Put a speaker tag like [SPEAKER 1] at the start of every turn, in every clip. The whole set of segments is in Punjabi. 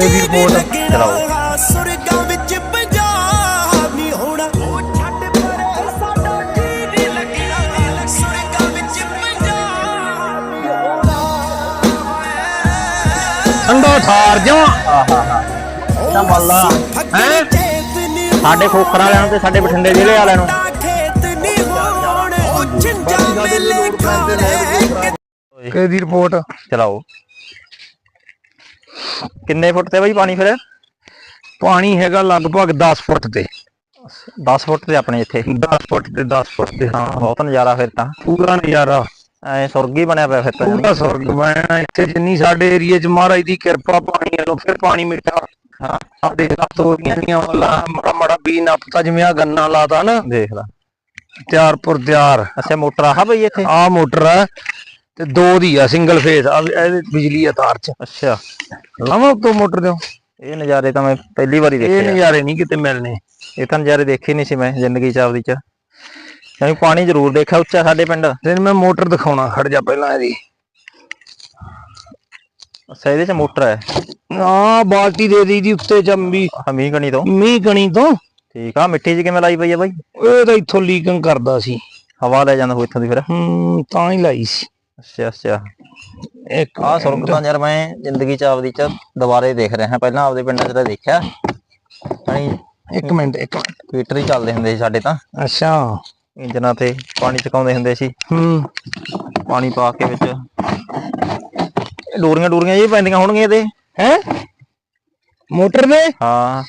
[SPEAKER 1] ਇਹ ਵੀ ਰਿਪੋਰਟ
[SPEAKER 2] ਚਲਾਓ ਸੁਰਗਾਂ ਵਿੱਚ ਪੰਜਾਬ ਨਹੀਂ ਹੋਣਾ। ਉਹ ਛੱਡ ਪਰੇ ਸਾਡਾ ਜੀ ਨਹੀਂ ਲੱਗਣਾ ਸੁਰਗਾਂ ਵਿੱਚ ਪੰਜਾਬ ਨਹੀਂ ਹੋਣਾ।
[SPEAKER 1] ਠੰਡਾ ਠਾਰ ਜਾ
[SPEAKER 2] ਤਾਂ ਮੱਲਾ
[SPEAKER 1] ਹੈਂ?
[SPEAKER 3] ਸਾਡੇ ਖੋਖਰ ਵਾਲਿਆਂ ਨੂੰ ਤੇ ਸਾਡੇ ਬਠਿੰਡੇ ਜ਼ਿਲ੍ਹੇ ਵਾਲਿਆਂ ਨੂੰ।
[SPEAKER 1] ਕਿਹਦੀ ਰਿਪੋਰਟ?
[SPEAKER 3] ਚਲਾਓ। ਕਿੰਨੇ ਫੁੱਟ ਤੇ ਬਈ ਪਾਣੀ ਫਿਰ?
[SPEAKER 1] ਪਾਣੀ ਹੈਗਾ ਲਗਭਗ 10 ਫੁੱਟ ਤੇ।
[SPEAKER 3] 10 ਫੁੱਟ ਤੇ ਆਪਣੇ ਇੱਥੇ?
[SPEAKER 1] 10 ਫੁੱਟ ਤੇ 10 ਫੁੱਟ ਤੇ। ਹਾਂ
[SPEAKER 3] ਬਹੁਤ ਨਜ਼ਾਰਾ ਫਿਰ ਤਾਂ।
[SPEAKER 1] ਪੂਰਾ ਨਜ਼ਾਰਾ।
[SPEAKER 3] ਐ ਸੁਰਗ ਹੀ ਬਣਿਆ ਪਿਆ ਫਿਰ ਤਾਂ।
[SPEAKER 1] ਪੂਰਾ ਸਵਰਗ ਬਣਿਆ ਇੱਥੇ ਜਿੰਨੀ ਸਾਡੇ ਏਰੀਏ 'ਚ ਮਹਾਰਾਜ ਦੀ ਕਿਰਪਾ ਪਾਣੀ ਵੱਲੋਂ ਫਿਰ ਪਾਣੀ ਮਿੱਠਾ।
[SPEAKER 3] ਹਾਂ।
[SPEAKER 1] ਆ ਦੇਖ ਲਾ ਤੋਰੀਆਂ ਦੀਆਂ ਵਾਲਾ ਮੜਾ ਮੜਾ ਬੀ ਨੱਪਤਾ ਜਿਵੇਂ ਆ ਗੰਨਾ ਲਾਤਾ ਨਾ।
[SPEAKER 3] ਦੇਖ ਲਾ।
[SPEAKER 1] ਤਿਆਰਪੁਰ ਤਿਆਰ।
[SPEAKER 3] ਅੱਛਾ ਮੋਟਰ ਆਹ ਬਈ ਇੱਥੇ?
[SPEAKER 1] ਆ ਮੋਟਰ ਆ। ਤੇ ਦੋ ਦੀ ਆ ਸਿੰਗਲ ਫੇਸ ਆ ਇਹਦੇ ਬਿਜਲੀ ਆ ਤਾਰ 'ਚ।
[SPEAKER 3] ਅੱਛਾ।
[SPEAKER 1] ਲਾਵਾਂ ਉੱਤੋਂ ਮੋਟਰ ਦਿਓ।
[SPEAKER 3] ਇਹ ਨਜ਼ਾਰੇ ਤਾਂ ਮੈਂ ਪਹਿਲੀ ਵਾਰੀ
[SPEAKER 1] ਇਹ
[SPEAKER 3] ਦੇਖੇ ਆ।
[SPEAKER 1] ਨਜ਼ਾਰੇ ਨਹੀਂ ਕਿਤੇ ਮਿਲਨੇ
[SPEAKER 3] ਇਹ ਤਾਂ ਨਜ਼ਾਰੇ ਦੇਖੇ ਨਹੀਂ ਸੀ ਮੈਂ ਜ਼ਿੰਦਗੀ ਚ ਆਪਦੀ ਚ। ਯਾਨੀ ਪਾਣੀ ਜ਼ਰੂਰ ਦੇਖਿਆ ਉੱਚਾ ਸਾਡੇ ਪਿੰਡ।
[SPEAKER 1] ਤੈਨੂੰ ਮੈਂ ਮੋਟਰ ਦਿਖਾਉਣਾ ਖੜ ਜਾ ਪਹਿਲਾਂ ਇਹਦੀ।
[SPEAKER 3] ਅੱਛਾ ਇਹਦੇ ਚ ਮੋਟਰ ਹੈ?
[SPEAKER 1] ਆ ਬਾਲਟੀ ਦੇ ਦੀ ਦੀ ਉੱਤੇ ਜੰਮੀ
[SPEAKER 3] ਹਮੀ ਕਣੀ ਤੋਂ?
[SPEAKER 1] ਮੀਂਹ ਕਣੀ ਤੋਂ।
[SPEAKER 3] ਠੀਕ ਆ ਮਿੱਟੀ ਚ ਕਿਵੇਂ ਲਾਈ ਪਈ ਆ ਬਾਈ?
[SPEAKER 1] ਇਹ ਤਾਂ ਇੱਥੋਂ ਲੀਕਿੰਗ ਕਰਦਾ ਸੀ।
[SPEAKER 3] ਹਵਾ ਲੈ ਜਾਂਦਾ ਹੋ ਇੱਥੋਂ ਦੀ ਫਿਰ।
[SPEAKER 1] ਹੂੰ ਤਾਂ ਹੀ ਲਾਈ ਸੀ।
[SPEAKER 3] ਅੱਛਾ ਅੱਛਾ।
[SPEAKER 1] ਇੱਕ
[SPEAKER 3] ਆਹ ਸੁਰਗ ਤਾਂ ਯਾਰ ਮੈਂ ਜ਼ਿੰਦਗੀ ਚ ਆਪਦੀ ਚ ਦੁਬਾਰੇ ਦੇਖ ਰਿਹਾ ਪਹਿਲਾਂ ਆਪਦੇ ਪਿੰਡਾਂ ਚ ਤਾਂ ਦੇਖਿਆ। ਯਾਨੀ
[SPEAKER 1] ਇੱਕ ਮਿੰਟ ਇੱਕ ਮਿੰਟ।
[SPEAKER 3] ਹੀ ਚੱਲਦੇ ਹੁੰਦੇ ਸੀ ਸਾਡੇ ਤਾਂ।
[SPEAKER 1] ਅੱਛਾ।
[SPEAKER 3] ਇੰਜਨਾਂ ਤੇ ਪਾਣੀ ਚਕਾਉਂਦੇ ਹੁੰਦੇ ਸੀ।
[SPEAKER 1] ਹੂੰ।
[SPEAKER 3] ਪਾਣੀ ਪਾ ਕੇ ਵਿੱਚ। ਇਹ ਡੋਰੀਆਂ ਡੋਰੀਆਂ ਜੀ ਪੈਂਦੀਆਂ ਹੋਣਗੀਆਂ ਇਹਦੇ।
[SPEAKER 1] ਹੈ? ਮੋਟਰ ਦੇ?
[SPEAKER 3] ਹਾਂ।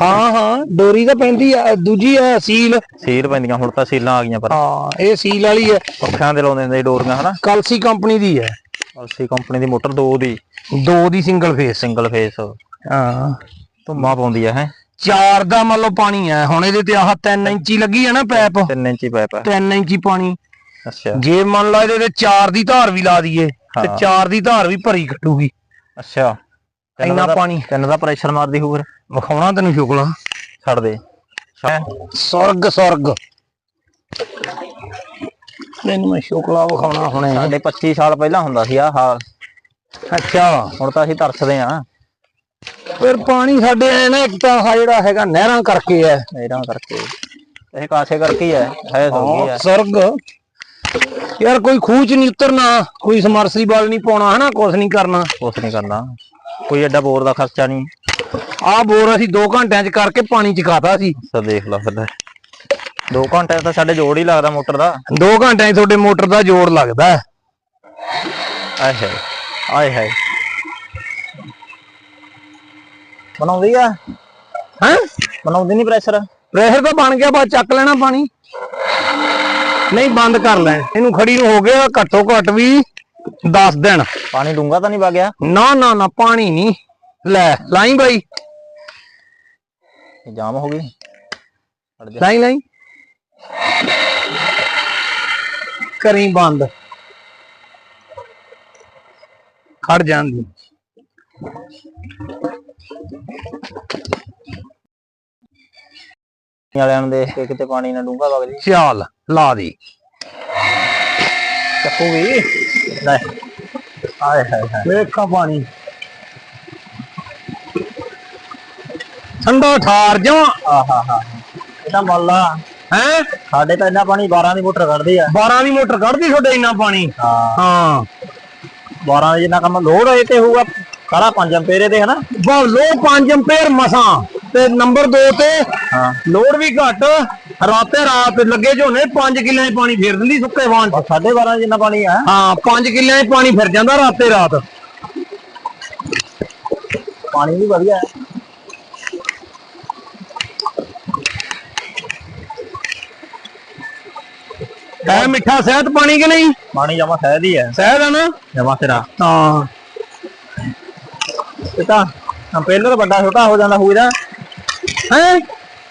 [SPEAKER 1] ਹਾਂ ਹਾਂ ਡੋਰੀ ਤਾਂ ਪੈਂਦੀ ਆ ਦੂਜੀ ਆ ਸੀਲ।
[SPEAKER 3] ਸੀਲ ਪੈਂਦੀਆਂ ਹੁਣ ਤਾਂ ਸੀਲਾਂ ਆ ਗਈਆਂ ਪਰ।
[SPEAKER 1] ਹਾਂ ਇਹ ਸੀਲ ਵਾਲੀ ਹੈ
[SPEAKER 3] ਪੱਖਿਆਂ ਦੇ ਲਾਉਂਦੇ ਸੀ ਡੋਰੀਆਂ ਹਨਾ?
[SPEAKER 1] ਕਲਸੀ ਕੰਪਨੀ ਦੀ ਹੈ
[SPEAKER 3] ਅਲਸੀ ਕੰਪਨੀ ਦੀ ਮੋਟਰ ਦੋ ਦੀ।
[SPEAKER 1] ਦੋ ਦੀ ਸਿੰਗਲ ਫੇਸ
[SPEAKER 3] ਸਿੰਗਲ ਫੇਸ
[SPEAKER 1] ਹਾਂ।
[SPEAKER 3] ਧੁੰਮਾ ਪਾਉਂਦੀ ਆ ਹੈ?
[SPEAKER 1] ਚਾਰ ਦਾ ਮੰਨ ਲਓ ਪਾਣੀ ਹੈ ਹੁਣ ਇਹਦੇ ਤੇ ਆਹ 3 ਇੰਚੀ ਲੱਗੀ ਹੈ ਨਾ ਪੈਪ।
[SPEAKER 3] 3 ਇੰਚੀ ਪਾਈਪ ਆ।
[SPEAKER 1] 3 ਇੰਚੀ ਪਾਣੀ।
[SPEAKER 3] ਅੱਛਾ।
[SPEAKER 1] ਜੇ ਮੰਨ ਲਾ ਇਹਦੇ ਤੇ ਚਾਰ ਦੀ ਧਾਰ ਵੀ ਲਾ ਦਈਏ ਤੇ। ਚਾਰ ਦੀ ਧਾਰ ਵੀ ਭਰੀ ਕੱਟੂਗੀ
[SPEAKER 3] ਅੱਛਾ।
[SPEAKER 1] ਇੰਨਾ ਪਾਣੀ।
[SPEAKER 3] ਤਿੰਨ ਦਾ ਪ੍ਰੈਸ਼ਰ ਮਾਰਦੀ ਹੋਊ ਫਿਰ।
[SPEAKER 1] ਵਿਖਾਉਣਾ ਤੈਨੂੰ ਸ਼ੁਕਲਾ।
[SPEAKER 3] ਛੱਡ ਦੇ?
[SPEAKER 1] ਸੁਰਗ ਸੁਰਗ ਤੈਨੂੰ ਮੈਂ ਸ਼ੁਕਲਾ ਵਿਖਾਉਣਾ ਹੁਣੇ।
[SPEAKER 3] ਸਾਡੇ 25 ਸਾਲ ਪਹਿਲਾਂ ਹੁੰਦਾ ਸੀ ਆਹ ਹਾਲ।
[SPEAKER 1] ਅੱਛਾ।
[SPEAKER 3] ਹੁਣ ਤਾਂ ਅਸੀਂ ਤਰਸਦੇ ਆ।
[SPEAKER 1] ਫਿਰ ਪਾਣੀ ਸਾਡੇ ਐ ਨਾ ਇੱਕ ਤਾਂ ਆਹ ਜਿਹੜਾ ਹੈਗਾ ਨਹਿਰਾਂ ਕਰਕੇ ਹੈ।
[SPEAKER 3] ਇਹਨਾਂ ਕਰਕੇ। ਇਹ ਕਾਸੇ ਕਰਕੇ ਹੀ ਹੈ। ਸੋਗੀ ਹੈ
[SPEAKER 1] ਸੁਰਗ ਯਾਰ ਕੋਈ ਖੂਹ ਚ ਨਹੀਂ ਉਤਰਨਾ ਕੋਈ ਸਮਰਸੀਬਲ ਨਹੀਂ ਪਾਉਣਾ ਹਨਾ? ਕੁਛ ਨਹੀਂ ਕਰਨਾ।
[SPEAKER 3] ਕੁਛ ਨਹੀਂ ਕਰਨਾ। ਕੋਈ ਐਡਾ ਬੋਰ ਦਾ ਖਰਚਾ ਨਹੀਂ।
[SPEAKER 1] ਆਹ ਬੋਰ ਅਸੀਂ 2 ਘੰਟਿਆਂ ਚ ਕਰਕੇ ਪਾਣੀ ਚਕਾਤਾ ਸੀ।
[SPEAKER 3] ਸਾ ਦੇਖ ਲਾ ਫਿਰ 2 ਘੰਟੇ ਤਾਂ ਸਾਡੇ ਜੋੜ ਹੀ ਲੱਗਦਾ ਮੋਟਰ ਦਾ।
[SPEAKER 1] 2 ਘੰਟਿਆਂ 'ਚ ਤੁਹਾਡੇ ਮੋਟਰ ਦਾ ਜੋੜ ਲੱਗਦਾ।
[SPEAKER 3] ਆਏ ਹੈ ਆਏ ਹੈ ਬਣਾਉਂਦੀ ਆ?
[SPEAKER 1] ਹੈਂ?
[SPEAKER 3] ਬਣਾਉਂਦੀ ਨਹੀਂ ਪ੍ਰੈਸ਼ਰ
[SPEAKER 1] ਪ੍ਰੈਸ਼ਰ ਤਾਂ ਬਣ ਗਿਆ ਬਸ ਚੱਕ ਲੈਣਾ ਪਾਣੀ। ਨਹੀਂ ਬੰਦ ਕਰ ਲੈਣ ਇਹਨੂੰ ਖੜੀ ਨੂੰ ਹੋ ਗਿਆ ਘੱਟੋ ਘੱਟ ਵੀ 10 ਦਿਨ।
[SPEAKER 3] ਪਾਣੀ ਡੂੰਗਾ ਤਾਂ ਨਹੀਂ ਵਗਿਆ
[SPEAKER 1] ਨਾ ਨਾ ਨਾ ਪਾਣੀ ਨਹੀਂ। ਲੈ ਲਾਈ ਬਾਈ।
[SPEAKER 3] ਇਹ ਜਾਮ ਹੋ ਗਈ।
[SPEAKER 1] ਲਾਈ ਲਾਈ। ਕਰੀ ਬੰਦ। ਖੜ ਜਾਂਦੀ
[SPEAKER 3] ਵਾਲਿਆਂ ਨੂੰ ਦੇਖ ਕੇ ਕਿਤੇ ਪਾਣੀ ਨਾ ਡੂੰਗਾ ਵਗ ਜੀ
[SPEAKER 1] ਚੱਲ ਲਾ ਦੀ।
[SPEAKER 3] ਚੱਕੂਗੀ? ਲੈ ਆਏ ਹਾਏ ਹਾਏ।
[SPEAKER 1] ਵੇਖਾ ਪਾਣੀ। ਠੰਡਾ ਠਾਰ ਜਾ
[SPEAKER 3] ਆਹਾ ਹਾ ਇਹ ਤਾਂ ਮੱਲਾ
[SPEAKER 1] ਹੈ?
[SPEAKER 3] ਸਾਡੇ ਤਾਂ ਇੰਨਾ ਪਾਣੀ 12 ਦੀ ਮੋਟਰ ਕੱਢਦੀ ਆ।
[SPEAKER 1] 12 ਦੀ ਮੋਟਰ ਕੱਢਦੀ ਤੁਹਾਡੇ ਇੰਨਾ ਪਾਣੀ?
[SPEAKER 3] ਹਾਂ।
[SPEAKER 1] ਹਾਂ।
[SPEAKER 3] 12 ਦੇ ਜਿੰਨਾ ਕੰਮ ਲੋਡ ਹੋਏ ਤੇ ਹੋਊਗਾ ਸਾਰਾ 5 ਅੰਪੇਰੇ ਦੇ ਹਨਾ?
[SPEAKER 1] ਲੋ 5 ਐਂਪੀਅਰ ਮਸਾਂ ਤੇ ਨੰਬਰ 2 ਤੇ
[SPEAKER 3] ਹਾਂ।
[SPEAKER 1] ਲੋਡ ਵੀ ਘੱਟ। ਰਾਤੇ ਰਾਤ ਲੱਗੇ ਝੋਨੇ 5 ਕਿੱਲਿਆਂ 'ਚ ਪਾਣੀ ਫੇਰ ਦਿੰਦੀ ਸੁੱਕੇ ਵਾਂ 'ਚ।
[SPEAKER 3] ਸਾਢੇ 12 ਜਿੰਨਾ ਪਾਣੀ ਆ।
[SPEAKER 1] ਹਾਂ 5 ਕਿੱਲਿਆਂ 'ਚ ਪਾਣੀ ਫਿਰ ਜਾਂਦਾ ਰਾਤੇ ਰਾਤ।
[SPEAKER 3] ਪਾਣੀ ਵੀ ਵਧੀਆ ਹੈ।
[SPEAKER 1] ਐ ਮਿੱਠਾ ਸਹਿਤ ਪਾਣੀ ਕਿ ਨਹੀਂ?
[SPEAKER 3] ਪਾਣੀ ਜਮਾ ਸਹਿਦ ਹੀ ਹੈ।
[SPEAKER 1] ਸਹਿਤ ਆ ਨਾ?
[SPEAKER 3] ਜਮਾ ਸਿਰਾ।
[SPEAKER 1] ਹਾਂ।
[SPEAKER 3] ਇਹ ਤਾਂ ਅੰਪੇਲਰ ਵੱਡਾ ਛੋਟਾ ਹੋ ਜਾਂਦਾ ਇਹਦਾ
[SPEAKER 1] ਹੈ?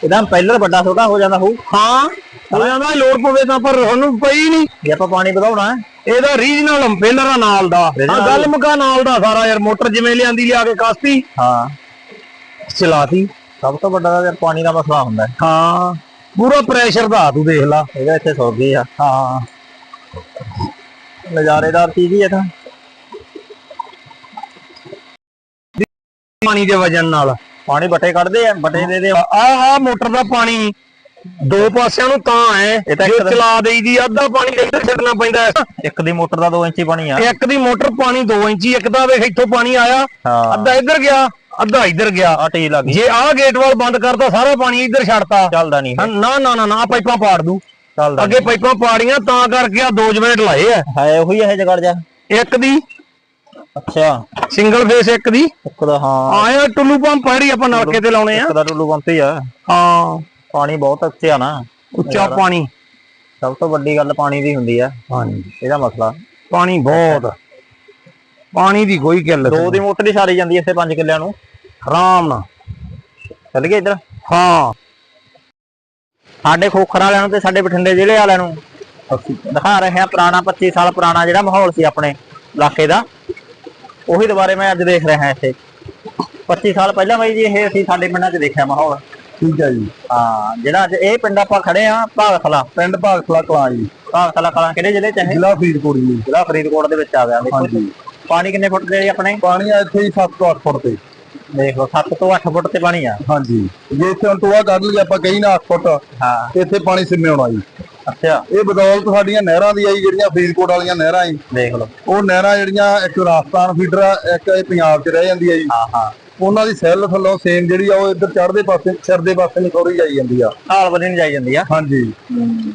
[SPEAKER 3] ਇਹਦਾ ਅੰਪੇਲਰ ਵੱਡਾ ਛੋਟਾ ਹੋ ਜਾਂਦਾ ਹੋਊ।
[SPEAKER 1] ਹਾਂ ਹੋ ਜਾਂਦਾ ਲੋੜ ਪਵੇ ਤਾਂ ਪਰ ਉਹਨੂੰ ਪਈ ਨਹੀਂ।
[SPEAKER 3] ਜੇ ਆਪਾਂ ਪਾਣੀ ਵਧਾਉਣਾ ਹੈ।
[SPEAKER 1] ਇਹਦਾ ਰੀਜਨਲ ਅੰਪੇਲਰ ਆ ਨਾਲ ਦਾ। ਹਾਂ ਗੱਲ ਮੁਕਾ ਨਾਲ ਦਾ ਸਾਰਾ ਯਾਰ ਮੋਟਰ ਜਿਵੇਂ ਲਿਆਂਦੀ ਲਿਆ ਕੇ ਕਾਸਤੀ।
[SPEAKER 3] ਹਾਂ।
[SPEAKER 1] ਚਲਾਤੀ।
[SPEAKER 3] ਸਭ ਤੋਂ ਵੱਡਾ ਯਾਰ ਪਾਣੀ ਦਾ ਮਸਲਾ ਹੁੰਦਾ ਹੈ।
[SPEAKER 1] ਹਾਂ ਪੂਰਾ ਪ੍ਰੈਸ਼ਰ ਦਾ ਤੂੰ ਦੇਖ ਲਾ।
[SPEAKER 3] ਇਹਦਾ ਇੱਥੇ ਸੁੱਕ ਗਈ ਆ।
[SPEAKER 1] ਹਾਂ।
[SPEAKER 3] ਨਜ਼ਾਰੇਦਾਰ ਚੀਜ਼ ਹੀ ਹੈ ਤਾਂ।
[SPEAKER 4] ਪਾਣੀ ਦੇ ਵਜਨ ਨਾਲ।
[SPEAKER 3] ਪਾਣੀ ਬੱਟੇ ਕੱਢਦੇ ਆ ਬੱਟੇ ਦੇ ਦੇ
[SPEAKER 4] ਆਹ ਆ ਮੋਟਰ ਦਾ ਪਾਣੀ ਦੋ ਪਾਸਿਆਂ ਨੂੰ ਤਾਂ ਹੈ ਜੇ ਚਲਾ ਦੇਈਦੀ ਆ, ਅੱਧਾ ਪਾਣੀ ਇੱਧਰ ਛੱਡਣਾ ਪੈਂਦਾ।
[SPEAKER 3] ਇੱਕ ਦੀ ਮੋਟਰ ਦਾ 2 ਇੰਚੀ ਪਾਣੀ ਆ।
[SPEAKER 4] ਇੱਕ ਦੀ ਮੋਟਰ ਪਾਣੀ 2 ਇੰਚੀ ਇੱਕ ਦਾ ਵੇਖ ਇੱਥੋਂ ਪਾਣੀ ਆਇਆ ਅੱਧਾ ਇੱਧਰ ਗਿਆ ਅੱਧਾ ਇੱਧਰ ਗਿਆ।
[SPEAKER 3] ਆ ਟੀ ਲੱਗ
[SPEAKER 4] ਜੇ ਆਹ ਗੇਟ ਵਾਲ ਬੰਦ ਕਰਤਾ ਸਾਰਾ ਪਾਣੀ ਇੱਧਰ ਛੱਡਤਾ।
[SPEAKER 3] ਚੱਲਦਾ ਨਹੀਂ
[SPEAKER 4] ਨਾ ਨਾ ਨਾ ਨਾ ਪਾਈਪਾਂ ਪਾੜ ਦੂ।
[SPEAKER 3] ਚੱਲਦਾ
[SPEAKER 4] ਅੱਗੇ ਪਾਈਪਾਂ ਪਾੜੀਆਂ ਤਾਂ ਕਰਕੇ ਆ ਦੋ ਜਵੇਟ ਲਾਏ ਆ
[SPEAKER 3] ਹੈ ਉਹੀ ਇਹ ਜਗੜ ਜਾ।
[SPEAKER 4] ਇੱਕ ਦੀ
[SPEAKER 3] ਅੱਛਾ।
[SPEAKER 4] ਸਿੰਗਲ ਫੇਸ ਇੱਕ ਦੀ?
[SPEAKER 3] ਇੱਕ ਦਾ ਹਾਂ।
[SPEAKER 4] ਆਇਆ ਟੁੱਲੂ ਪੰਪ ਜਿਹੜੀ ਆਪਾਂ ਨਲਕੇ ਤੇ ਲਾਉਣੇ ਆ।
[SPEAKER 3] ਇੱਕ ਦਾ ਟੁੱਲੂ ਪੰਪ ਹੀ ਆ।
[SPEAKER 4] ਹਾਂ।
[SPEAKER 3] ਪਾਣੀ ਬਹੁਤ ਉੱਚਾ ਨਾ।
[SPEAKER 4] ਉੱਚਾ ਪਾਣੀ।
[SPEAKER 3] ਸਭ ਤੋਂ ਵੱਡੀ ਗੱਲ ਪਾਣੀ ਦੀ ਹੁੰਦੀ ਆ।
[SPEAKER 4] ਹਾਂਜੀ।
[SPEAKER 3] ਇਹਦਾ ਮਸਲਾ।
[SPEAKER 4] ਪਾਣੀ ਬਹੁਤ। ਪਾਣੀ ਦੀ ਕੋਈ ਕਿੱਲਤ
[SPEAKER 3] ਦੋ ਦੀ ਮੋਟਰ ਹੀ ਸਾਰੀ ਜਾਂਦੀ ਐ ਇੱਥੇ 5 ਕਿੱਲਿਆਂ ਨੂੰ।
[SPEAKER 4] ਆਰਾਮ ਨਾਲ।
[SPEAKER 3] ਚੱਲ ਗਿਆ ਇੱਧਰ।
[SPEAKER 4] ਹਾਂ।
[SPEAKER 3] ਸਾਡੇ ਖੋਖਰ ਵਾਲਿਆਂ ਨੂੰ ਤੇ ਸਾਡੇ ਬਠਿੰਡੇ ਜ਼ਿਲ੍ਹੇ ਵਾਲਿਆਂ ਨੂੰ। ਦਿਖਾ ਰਹੇ ਹਾਂ ਪੁਰਾਣਾ 25 ਸਾਲ ਪੁਰਾਣਾ ਜਿਹੜਾ ਮਾਹੌਲ ਸੀ ਆਪਣੇ ਇਲਾਕੇ ਦਾ। ਉਹੀ ਦੁਬਾਰੇ ਮੈਂ ਅੱਜ ਦੇਖ ਰਿਹਾ ਇੱਥੇ। 25 ਸਾਲ ਪਹਿਲਾਂ ਬਾਈ ਜੀ ਇਹ ਅਸੀਂ ਸਾਡੇ ਪਿੰਡਾਂ 'ਚ ਦੇਖਿਆ ਮਾਹੌਲ।
[SPEAKER 4] ਠੀਕ ਹੈ ਜੀ।
[SPEAKER 3] ਹਾਂ ਜਿਹੜਾ ਅੱਜ ਇਹ ਪਿੰਡ ਆਪਾਂ ਖੜੇ ਆ ਭਾਗਖਲਾ
[SPEAKER 4] ਪਿੰਡ ਭਾਗਖਲਾ ਕਲਾਂ ਜੀ।
[SPEAKER 3] ਭਾਗਖਲਾ ਕਲਾਂ ਕਿਹੜੇ ਜ਼ਿਲ੍ਹੇ 'ਚ ਹੈ
[SPEAKER 4] ਜ਼ਿਲ੍ਹਾ ਫਰੀਦਕੋਟ ਜੀ।
[SPEAKER 3] ਜ਼ਿਲ੍ਹਾ ਫਰੀਦਕੋਟ ਦੇ ਵਿੱਚ ਆ ਗਿਆ। ਦੇਖੋ। ਪਾਣੀ ਕਿੰਨੇ ਫੁੱਟ ਦੇ ਆਪਣੇ?
[SPEAKER 4] ਪਾਣੀ ਇੱਥੇ ਹੀ 7 ਤੋਂ 8 ਫੁੱਟ ਤੇ।
[SPEAKER 3] ਦੇਖ ਲਓ 7 ਤੋਂ 8 ਫੁੱਟ ਤੇ ਪਾਣੀ ਆ।
[SPEAKER 4] ਹਾਂਜੀ। ਜੇ ਇੱਥੇ ਹੁਣ ਟੋਆ ਕੱਢ ਲਈਏ ਆਪਾਂ ਕਹੀ ਨਾ 8 ਫੁੱਟ
[SPEAKER 3] ਹਾਂ।
[SPEAKER 4] ਇੱਥੇ ਪਾਣੀ ਸਿੰਮੇ ਆਉਣਾ ਜੀ।
[SPEAKER 3] ਅੱਛਾ।
[SPEAKER 4] ਇਹ ਬਦੌਲਤ ਸਾਡੀਆਂ ਨਹਿਰਾਂ ਦੀ ਆਈ ਜਿਹੜੀਆਂ ਫਰੀਦਕੋਟ ਵਾਲੀਆਂ ਨਹਿਰਾਂ ਈ
[SPEAKER 3] ਦੇਖ ਲਓ।
[SPEAKER 4] ਉਹ ਨਹਿਰਾਂ ਜਿਹੜੀਆਂ ਇੱਕ ਰਾਜਸਥਾਨ ਫੀਡਰ ਆ ਇੱਕ ਇਹ ਪੰਜਾਬ 'ਚ ਰਹਿ ਜਾਂਦੀ ਆ ਜੀ।
[SPEAKER 3] ਹਾਂ ਹਾਂ।
[SPEAKER 4] ਉਹਨਾਂ ਦੀ ਸੈੱਲ ਥੱਲੋਂ ਸੇਮ ਜਿਹੜੀ ਆ ਉਹ ਇੱਧਰ ਚੜ੍ਹਦੇ ਪਾਸੇ ਸਿਰ ਦੇ ਪਾਸੇ ਨੂੰ ਥੋੜੀ ਜਾਈ ਜਾਂਦੀ ਆ।
[SPEAKER 3] ਹਾਲ ਵਧੀ ਨਹੀਂ ਜਾਈ ਜਾਂਦੀ ਆ।
[SPEAKER 4] ਹਾਂਜੀ।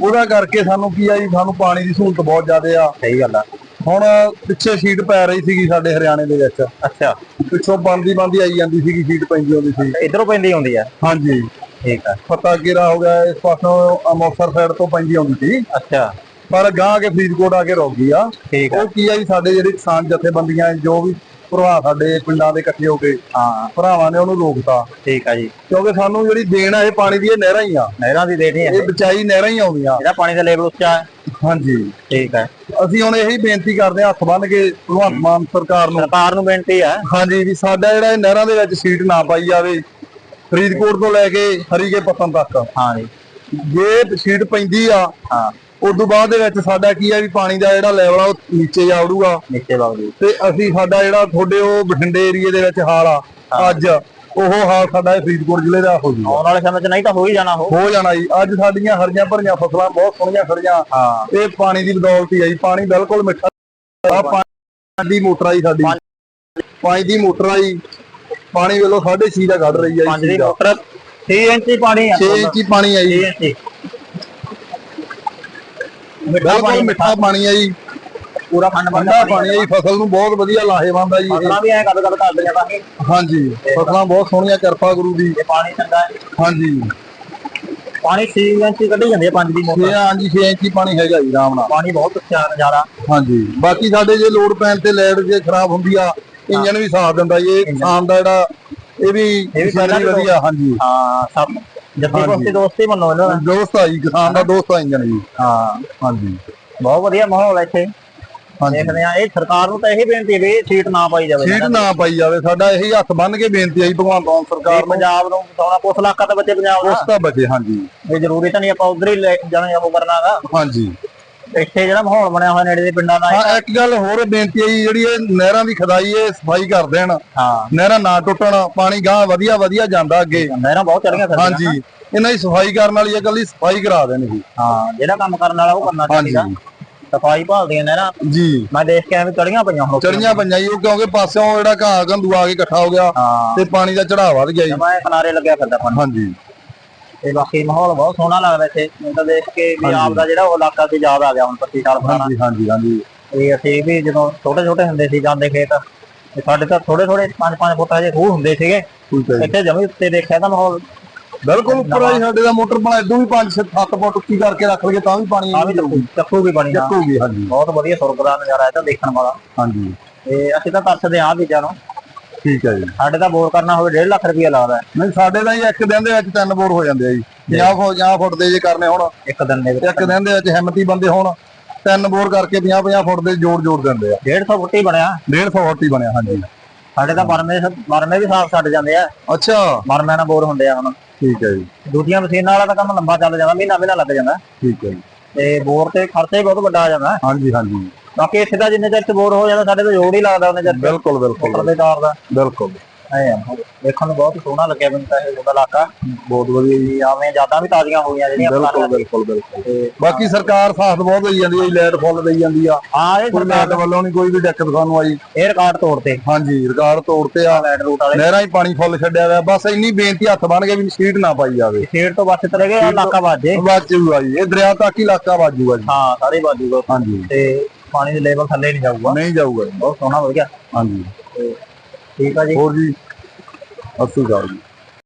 [SPEAKER 4] ਉਹਦਾ ਕਰਕੇ ਸਾਨੂੰ ਕੀ ਆ ਜੀ ਸਾਨੂੰ ਪਾਣੀ ਦੀ ਸਹੂਲਤ ਬਹੁਤ ਜ਼ਿਆਦਾ ਆ।
[SPEAKER 3] ਸਹੀ ਗੱਲ ਆ।
[SPEAKER 4] ਹੁਣ ਪਿੱਛੇ ਸ਼ੀਟ ਪੈ ਰਹੀ ਸੀਗੀ ਸਾਡੇ ਹਰਿਆਣੇ ਦੇ ਵਿੱਚ।
[SPEAKER 3] ਅੱਛਾ।
[SPEAKER 4] ਪਿੱਛੋਂ ਬੰਦੀ ਬੰਦੀ ਆਈ ਜਾਂਦੀ ਸੀਗੀ ਸ਼ੀਟ ਪੈਂਦੀ ਹੁੰਦੀ ਸੀ।
[SPEAKER 3] ਇਧਰੋਂ ਪੈਂਦੀ ਹੁੰਦੀ ਆ?
[SPEAKER 4] ਹਾਂਜੀ।
[SPEAKER 3] ਠੀਕ ਆ।
[SPEAKER 4] ਫਤਾ ਗੇਰਾ ਹੋ ਗਿਆ ਇਸ ਪਾਸੋਂ ਅੰਮ੍ਰਿਤਸਰ ਸਾਈਡ ਤੋਂ ਪੈਂਦੀ ਹੁੰਦੀ ਸੀ।
[SPEAKER 3] ਅੱਛਾ।
[SPEAKER 4] ਪਰ ਗਾਂ ਕੇ ਫਰੀਦਕੋਟ ਆ ਕੇ ਰੁਕ ਗਈ ਆ।
[SPEAKER 3] ਠੀਕ ਆ।
[SPEAKER 4] ਉਹ ਕੀ ਆ ਜੀ ਸਾਡੇ ਜਿਹੜੇ ਕਿਸਾਨ ਜਥੇਬੰਦੀਆਂ ਜੋ ਵੀ ਭਰਾ ਸਾਡੇ ਪਿੰਡਾਂ ਦੇ ਇਕੱਠੇ ਹੋ ਕੇ
[SPEAKER 3] ਹਾਂ।
[SPEAKER 4] ਭਰਾਵਾਂ ਨੇ ਉਹਨੂੰ ਰੋਕਤਾ।
[SPEAKER 3] ਠੀਕ ਆ ਜੀ।
[SPEAKER 4] ਕਿਉਂਕਿ ਸਾਨੂੰ ਜਿਹੜੀ ਦੇਣ ਆ ਇਹ ਪਾਣੀ ਦੀ ਇਹ ਨਹਿਰਾਂ ਹੀ ਆ।
[SPEAKER 3] ਨਹਿਰਾਂ ਦੀ ਦੇਣੀ ਹੈ
[SPEAKER 4] ਇਹ ਬਚਾਈ ਨਹਿਰਾਂ ਹੀ ਆਉਂਦੀਆਂ।
[SPEAKER 3] ਜਿਹੜਾ ਪਾਣੀ ਦਾ ਲੈਵਲ ਉੱਚਾ ਹੈ।
[SPEAKER 4] ਹਾਂਜੀ।
[SPEAKER 3] ਠੀਕ ਹੈ।
[SPEAKER 4] ਅਸੀਂ ਹੁਣ ਇਹੀ ਬੇਨਤੀ ਕਰਦੇ ਹਾਂ ਹੱਥ ਬੰਨ ਕੇ ਭਗਵੰਤ ਮਾਨ ਸਰਕਾਰ ਨੂੰ।
[SPEAKER 3] ਸਰਕਾਰ ਨੂੰ ਬੇਨਤੀ ਹੈ।
[SPEAKER 4] ਹਾਂਜੀ ਵੀ ਸਾਡਾ ਜਿਹੜਾ ਇਹ ਨਹਿਰਾਂ ਦੇ ਵਿੱਚ ਸੀਟ ਨਾ ਪਾਈ ਜਾਵੇ ਫਰੀਦਕੋਟ ਤੋਂ ਲੈ ਕੇ ਹਰੀਕੇ ਪੱਤਨ ਤੱਕ।
[SPEAKER 3] ਹਾਂ ਜੀ
[SPEAKER 4] ਸੀਟ ਪੈਂਦੀ ਆ
[SPEAKER 3] ਹਾਂ।
[SPEAKER 4] ਉਸ ਤੋਂ ਬਾਅਦ ਦੇ ਵਿੱਚ ਸਾਡਾ ਕੀ ਆ ਵੀ ਪਾਣੀ ਦਾ ਜਿਹੜਾ ਲੈਵਲ ਆ ਉਹ ਨੀਚੇ ਜਾ ਵੜੂਗਾ
[SPEAKER 3] ਨੀਚੇ ਵਗ
[SPEAKER 4] ਤੇ ਅਸੀਂ ਸਾਡਾ ਜਿਹੜਾ ਤੁਹਾਡੇ ਉਹ ਬਠਿੰਡੇ ਏਰੀਏ ਦੇ ਵਿੱਚ ਹਾਲ ਆ ਅੱਜ ਉਹ ਹਾਲ ਸਾਡਾ ਇਹ ਫਰੀਦਕੋਟ ਜ਼ਿਲ੍ਹੇ ਦਾ ਹੋ ਜੂਗਾ
[SPEAKER 3] ਆਉਣ ਵਾਲੇ ਸਮੇਂ 'ਚ ਨਹੀਂ ਤਾਂ ਹੋ ਹੀ ਜਾਣਾ ਉਹ।
[SPEAKER 4] ਹੋ ਜਾਣਾ ਜੀ। ਅੱਜ ਸਾਡੀਆਂ ਹਰੀਆਂ ਭਰੀਆਂ ਫਸਲਾਂ ਬਹੁਤ ਸੋਹਣੀਆਂ ਖੜੀਆਂ।
[SPEAKER 3] ਹਾਂ।
[SPEAKER 4] ਇਹ ਪਾਣੀ ਦੀ ਬਦੌਲਤ ਹੀ ਆ ਜੀ। ਪਾਣੀ ਬਿਲਕੁਲ ਮਿੱਠਾ ਆ। ਪਾਣੀ ਦੀ ਮੋਟਰ ਆਈ ਸਾਡੀ। ਪਾਣੀ ਦੀ ਮੋਟਰ ਆਈ। ਪਾਣੀ ਵੇਲੋ 6.5 ਦਾ ਕੱਢ ਰਹੀ ਆ ਜੀ
[SPEAKER 3] ਦੀ ਮੋਟਰ 6 ਇੰਚੀ ਪਾਣੀ ਆ।
[SPEAKER 4] 6 ਇੰਚੀ ਪਾਣੀ ਆ
[SPEAKER 3] 6
[SPEAKER 4] ਜੀ
[SPEAKER 3] ਇੰਚੀ ਮਿੱਠਾ ਪਾਣੀ।
[SPEAKER 4] ਮਿੱਠਾ ਪਾਣੀ ਆ ਜੀ।
[SPEAKER 3] ਪੂਰਾ
[SPEAKER 4] ਠੰਡਾ
[SPEAKER 3] ਬਣਦਾ
[SPEAKER 4] ਪਾਣੀ ਆ ਜੀ ਫਸਲ ਨੂੰ ਬਹੁਤ ਵਧੀਆ ਲਾਹੇਵੰਦ ਆ ਜੀ ਇਹ।
[SPEAKER 3] ਫਸਲਾਂ ਵੀ ਐ ਕਦ ਕਦ ਕਰਦੇ ਆ ਤਾਂ
[SPEAKER 4] ਹਾਂਜੀ ਫਸਲਾਂ ਬਹੁਤ ਸੋਹਣੀਆਂ ਕਿਰਪਾ ਗੁਰੂ ਦੀ।
[SPEAKER 3] ਪਾਣੀ ਚੰਗਾ ਹੈ।
[SPEAKER 4] ਹਾਂਜੀ।
[SPEAKER 3] ਪਾਣੀ 6 ਇੰਚੀ ਕੱਢੀ ਜਾਂਦੀ ਹੈ ਪੰਜ ਦੀ ਮੋਟਰ।
[SPEAKER 4] ਛੇ ਹਾਂਜੀ 6 ਇੰਚੀ ਪਾਣੀ ਹੈਗਾ ਜੀ ਆਰਾਮ ਨਾਲ।
[SPEAKER 3] ਪਾਣੀ ਬਹੁਤ ਅੱਛਾ ਨਜ਼ਾਰਾ।
[SPEAKER 4] ਹਾਂਜੀ। ਬਾਕੀ ਸਾਡੇ ਜੇ ਲੋਡ ਪੈਣ ਤੇ ਲਾਈਟ ਜੇ ਖਰਾਬ ਹੁੰਦੀ ਆ ਇੰਜਨ ਵੀ ਸਾਥ ਦਿੰਦਾ ਜੀ ਇਹ ਕਿਸਾਨ ਦਾ ਜਿਹੜਾ ਇਹ ਵੀ
[SPEAKER 3] ਵੀ ਪਹਿਲਾਂ
[SPEAKER 4] ਵਧੀਆ ਹਾਂਜੀ।
[SPEAKER 3] ਹਾਂ ਸਭ ਜੱਤੀ ਦੋਸਤੀ ਦੋਸਤੀ ਮੰਨੋ ਇਹਨਾਂ। ਦਾ
[SPEAKER 4] ਦੋਸਤ ਆ ਜੀ ਕਿਸਾਨ ਦਾ ਦੋਸਤ ਆ ਇੰਜਨ ਜੀ।
[SPEAKER 3] ਹਾਂ।
[SPEAKER 4] ਹਾਂਜੀ।
[SPEAKER 3] ਬਹੁਤ ਵਧੀਆ ਮਾਹੌਲ ਹੈ ਇੱਥੇ।
[SPEAKER 4] ਹਾਂਜੀ
[SPEAKER 3] ਦੇਖਦੇ ਆ ਇਹ ਸਰਕਾਰ ਨੂੰ ਤਾਂ ਇਹੀ ਬੇਨਤੀ ਹੈ ਵੀ ਇਹ ਸੀਟ ਨਾ ਪਾਈ ਜਾਵੇ।
[SPEAKER 4] ਸੀਟ ਨਾ ਪਾਈ ਜਾਵੇ ਸਾਡਾ ਇਹੀ ਹੱਥ ਬੰਨ ਕੇ ਬੇਨਤੀ ਜੀ ਭਗਵੰਤ ਮਾਨ ਸਰਕਾਰ ਨੂੰ।
[SPEAKER 3] ਪੰਜਾਬ ਨੂੰ ਬਤਾਉਣਾ ਕੁਛ ਇਲਾਕਾ ਤਾਂ ਬੱਚੇ ਪੰਜਾਬ
[SPEAKER 4] ਉਸ
[SPEAKER 3] ਦਾ
[SPEAKER 4] ਤਾਂ ਬਚੇ ਹਾਂਜੀ।
[SPEAKER 3] ਇਹ ਜ਼ਰੂਰੀ ਤਾਂ ਨਹੀਂ ਆਪਾਂ ਉਧਰ ਹੀ ਲੈ ਜਾਣਾ ਉਹ ਕਰਨਾਗਾ
[SPEAKER 4] ਹਾਂਜੀ।
[SPEAKER 3] ਇੱਥੇ ਜਿਹੜਾ ਮਾਹੌਲ ਬਣਿਆ ਹੋਇਆ ਨੇੜੇ ਦੇ ਪਿੰਡਾਂ ਦਾ
[SPEAKER 4] ਹਾਂ ਇੱਕ ਗੱਲ ਹੋਰ ਬੇਨਤੀ ਹੈ ਜਿਹੜੀ ਇਹ ਨਹਿਰਾਂ ਦੀ ਖਦਾਈ ਇਹ ਸਫ਼ਾਈ ਕਰ ਦੇਣ।
[SPEAKER 3] ਹਾਂ।
[SPEAKER 4] ਨਹਿਰਾਂ ਨਾ ਟੁੱਟਣ ਪਾਣੀ ਗਾਂ ਵਧੀਆ ਵਧੀਆ ਜਾਂਦਾ ਅੱਗੇ।
[SPEAKER 3] ਨਹਿਰਾਂ ਬਹੁਤ ਚੜੀਆਂ ਫਿਰਦੀਆਂ।
[SPEAKER 4] ਹਾਂਜੀ। ਇਹਨਾਂ ਦੀ ਸਫ਼ਾਈ ਕਰਨ ਵਾਲੀ ਇਹ ਇਕੱਲੀ ਸਫ਼ਾਈ ਕਰਾ ਦੇਣ ਜੀ।
[SPEAKER 3] ਹਾਂ ਜਿਹੜਾ ਕੰਮ ਕਰਨ ਵਾਲਾ ਉਹ ਕਰਨਾ ਚਾਹੀਦਾ। ਸਫ਼ਾਈ ਭਾਲਦੀਆਂ ਨਹਿਰਾਂ
[SPEAKER 4] ਜੀ।
[SPEAKER 3] ਮੈਂ ਦੇਖ ਕੇ ਐਵੇਂ ਚੜੀਆਂ ਪਈਆਂ ਹੁਣ
[SPEAKER 4] ਚੜੀਆਂ ਪਈਆਂ ਜੀ ਉਹ ਕਿਉਂਕਿ ਪਾਸਿਓਂ ਜਿਹੜਾ ਘਾਹ ਗੰਦੂ ਆ ਕੇ ਇਕੱਠਾ ਹੋ ਗਿਆ ਤੇ ਪਾਣੀ ਦਾ ਚੜਾਅ ਵੱਧ ਗਿਆ ਜੀ।
[SPEAKER 3] ਮੈਂ ਕਿਨਾਰੇ ਲੱਗਿਆ ਫਿਰਦਾ ਪਾਣੀ।
[SPEAKER 4] ਹਾਂਜੀ।
[SPEAKER 3] ਤੇ ਬਾਕੀ ਮਾਹੌਲ ਬਹੁਤ ਸੋਹਣਾ ਲੱਗਦਾ ਇੱਥੇ ਮੈਨੂੰ ਤਾਂ ਦੇਖ ਕੇ ਵੀ ਆਪ ਦਾ ਜਿਹੜਾ ਉਹ ਇਲਾਕਾ ਸੀ ਯਾਦ ਆ ਗਿਆ ਹੁਣ 25 ਸਾਲ ਪੁਰਾਣਾ।
[SPEAKER 4] ਹਾਂਜੀ ਹਾਂਜੀ ਹਾਂਜੀ।
[SPEAKER 3] ਇਹ ਅਸੀਂ ਵੀ ਜਦੋਂ ਛੋਟੇ ਛੋਟੇ ਹੁੰਦੇ ਸੀ ਜਾਂਦੇ ਖੇਤ ਤੇ ਸਾਡੇ ਤਾਂ ਥੋੜੇ ਥੋੜੇ 5-5 ਫੁੱਟ ਹਜੇ ਖੂਹ ਹੁੰਦੇ ਸੀਗੇ।
[SPEAKER 4] ਜੀ।
[SPEAKER 3] ਇੱਥੇ ਜਮੀ ਉੱਤੇ ਦੇਖਿਆ ਤਾਂ ਮਾਹੌਲ
[SPEAKER 4] ਬਿਲਕੁਲ ਉੱਪਰ ਆਈ ਸਾਡੇ ਦਾ ਮੋਟਰ ਬਣਾ ਇਦੋਂ ਵੀ 5-7 ਫੁੱਟ ਉੱਚੀ ਕਰਕੇ ਰੱਖ ਲਈਏ ਤਾਂ ਵੀ ਪਾਣੀ
[SPEAKER 3] ਆ ਵੀ ਚੱਕੂ ਵੀ ਹਾਂ
[SPEAKER 4] ਚੱਕੂਗੀ ਹਾਂਜੀ।
[SPEAKER 3] ਬਹੁਤ ਵਧੀਆ ਸੁਰਗ ਦਾ ਨਜ਼ਾਰਾ ਇਹ ਤਾਂ ਦੇਖਣ ਵਾਲਾ।
[SPEAKER 4] ਹਾਂਜੀ।
[SPEAKER 3] ਤੇ ਅਸੀਂ ਤਾਂ ਤਰਸਦੇ ਆ ਚੀਜ਼ਾਂ ਨੂੰ।
[SPEAKER 4] ਠੀਕ ਹੈ ਜੀ।
[SPEAKER 3] ਸਾਡੇ ਤਾਂ ਬੋਰ ਕਰਨਾ ਹੋਵੇ 1.5 ਲੱਖ ਰੁਪਇਆ ਲੱਗਦਾ ਹੈ
[SPEAKER 4] ਨਹੀਂ ਸਾਡੇ ਤਾਂ ਜੀ ਇੱਕ ਦਿਨ ਦੇ ਵਿੱਚ ਤਿੰਨ ਬੋਰ ਹੋ ਜਾਂਦੇ ਆ ਜੀ। 50 ਫੁੱਟ 50 ਫੁੱਟ ਦੇ ਜੇ ਕਰਨੇ ਹੁਣ।
[SPEAKER 3] ਇੱਕ ਦਿਨ ਦੇ ਵਿੱਚ।
[SPEAKER 4] ਇੱਕ ਦਿਨ ਦੇ ਵਿੱਚ ਹਿੰਮਤੀ ਬੰਦੇ ਹੋਣ। ਤਿੰਨ ਬੋਰ ਕਰਕੇ 50-50 ਫੁੱਟ ਦੇ ਜੋੜ ਜੋੜ ਦਿੰਦੇ ਆ।
[SPEAKER 3] 150 ਫੁੱਟ ਹੀ ਬਣਿਆ।
[SPEAKER 4] 150 ਫੁੱਟ ਹੀ ਬਣਿਆ ਹਾਂਜੀ।
[SPEAKER 3] ਸਾਡੇ ਤਾਂ ਬਰਮੇ ਬਰਮੇ ਵੀ ਸਾਫ਼ ਛੱਡ ਜਾਂਦੇ ਆ।
[SPEAKER 4] ਅੱਛਾ।
[SPEAKER 3] ਬਰਮੇ ਨਾਲ ਬੋਰ ਹੁੰਦੇ ਆ ਹੁਣ।
[SPEAKER 4] ਠੀਕ ਹੈ ਜੀ।
[SPEAKER 3] ਦੂਜੀਆਂ ਮਸ਼ੀਨਾਂ ਵਾਲਾ ਤਾਂ ਕੰਮ ਲੰਬਾ ਚੱਲ ਜਾਂਦਾ ਮਹੀਨਾ ਮਹੀਨਾ ਲੱਗ ਜਾਂਦਾ।
[SPEAKER 4] ਠੀਕ ਹੈ ਜੀ।
[SPEAKER 3] ਤੇ ਬੋਰ ਤੇ ਖਰਚਾ ਹੀ ਬਹੁਤ ਵੱਡਾ ਆ ਜਾਂਦਾ।
[SPEAKER 4] ਹਾਂਜੀ ਹਾਂਜੀ।
[SPEAKER 3] ਬਾਕੀ ਇੱਥੇ ਤਾਂ ਜਿੰਨੇ ਚਿਰ ਚ ਬੋਰ ਹੋ ਜਾਂਦਾ ਸਾਡੇ ਤਾਂ ਜੋੜ ਹੀ ਲੱਗਦਾ ਉਹਨੇ ਚਿਰ
[SPEAKER 4] ਬਿਲਕੁਲ ਬਿਲਕੁਲ।
[SPEAKER 3] ਮੋਟਰ ਦੇ ਤਾਰ ਦਾ।
[SPEAKER 4] ਬਿਲਕੁਲ।
[SPEAKER 3] ਐ ਆ। ਦੇਖਣ ਨੂੰ ਬਹੁਤ ਸੋਹਣਾ ਲੱਗਿਆ ਮੈਨੂੰ ਤਾਂ ਇਹ ਤੁਹਾਡਾ ਇਲਾਕਾ।
[SPEAKER 4] ਬਹੁਤ ਵਧੀਆ ਜੀ
[SPEAKER 3] ਆਵੇਂ ਯਾਦਾਂ ਵੀ ਤਾਜ਼ੀਆਂ ਹੋਈਆਂ ਜਿਹੜੀਆਂ
[SPEAKER 4] ਬਿਲਕੁਲ। ਬਿਲਕੁਲ ਬਿਲਕੁਲ। ਬਾਕੀ ਸਰਕਾਰ ਸਾਥ ਬਹੁਤ ਦੇਈ ਜਾਂਦੀ ਹੈ ਲਾਈਟ ਫੁੱਲ ਦੇਈ ਜਾਂਦੀ ਆ।
[SPEAKER 3] ਹਾਂ ਇਹ
[SPEAKER 4] ਲਾਈਟ ਵੱਲੋਂ ਨਹੀਂ ਕੋਈ ਵੀ ਦਿੱਕਤ ਸਾਨੂੰ ਆਈ।
[SPEAKER 3] ਇਹ ਰਿਕਾਰਡ ਤੋੜਤੇ
[SPEAKER 4] ਹਾਂਜੀ ਰਿਕਾਰਡ ਤੋੜਤੇ ਆ।
[SPEAKER 3] ਲਾਈਟ ਰੂਟ ਵਾਲੇ।
[SPEAKER 4] ਨਹਿਰਾਂ 'ਚ ਪਾਣੀ ਫੁੱਲ ਛੱਡਿਆ ਹੋਇਆ। ਬਸ ਇੰਨੀ ਬੇਨਤੀ ਹੱਥ ਬਣ ਕੇ ਵੀ ਸੀਟ ਨਾ ਪਾਈ ਜਾਵੇ।
[SPEAKER 3] ਖੇਡ ਤੋਂ ਬਚ ਤਰ ਗਏ ਇਲਾਕਾ ਵਾਜੇ
[SPEAKER 4] ਬਾਜੂਗਾ ਜੀ। ਇਹ ਦਰਿਆ ਤੱਕ ਹੀ ਇਲਾਕਾ ਬਾਜੂਗਾ ਜੀ।
[SPEAKER 3] ਹਾਂ ਸਾਰੇ ਬਾਜੂਗਾ
[SPEAKER 4] ਹਾਂਜੀ।
[SPEAKER 3] ਤੇ ਪਾਣੀ ਦੇ ਲੈਵਲ ਥੱਲੇ ਨਹੀਂ ਜਾਊਗਾ।
[SPEAKER 4] ਨਹੀਂ ਜਾਊਗਾ
[SPEAKER 3] ਬਹੁਤ ਸੋਹਣਾ ਵਧੀਆ।
[SPEAKER 4] ਹਾਂਜੀ।
[SPEAKER 3] ਠੀਕ ਆ ਜੀ।
[SPEAKER 4] ਹੋਰ ਜੀ। ਸਤਿ ਸ਼੍ਰੀ ਜੀ।